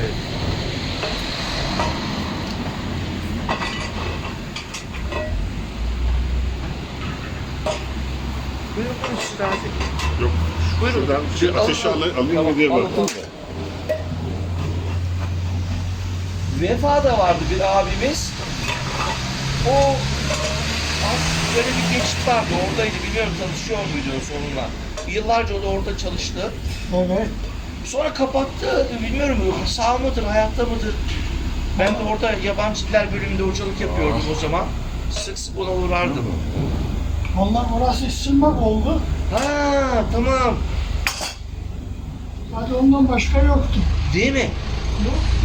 Evet. Buyurun buyurun. Yok. Buyurun. Şuradan şey, ateşi al, alayım mı diye bak. Vefa'da vardı bir abimiz. O böyle bir geçit vardı. Oradaydı. Biliyorum tanışıyor muydunuz onunla. Yıllarca o da orada çalıştı. Evet. Sonra kapattı. Bilmiyorum sağ mıdır, hayatta mıdır? Ben de orada yabancı diller bölümünde hocalık yapıyordum o zaman. Sık sık ona uğrardım. Ondan orası ısınmak oldu. Ha tamam. Hadi ondan başka yoktu. Değil mi? Meslek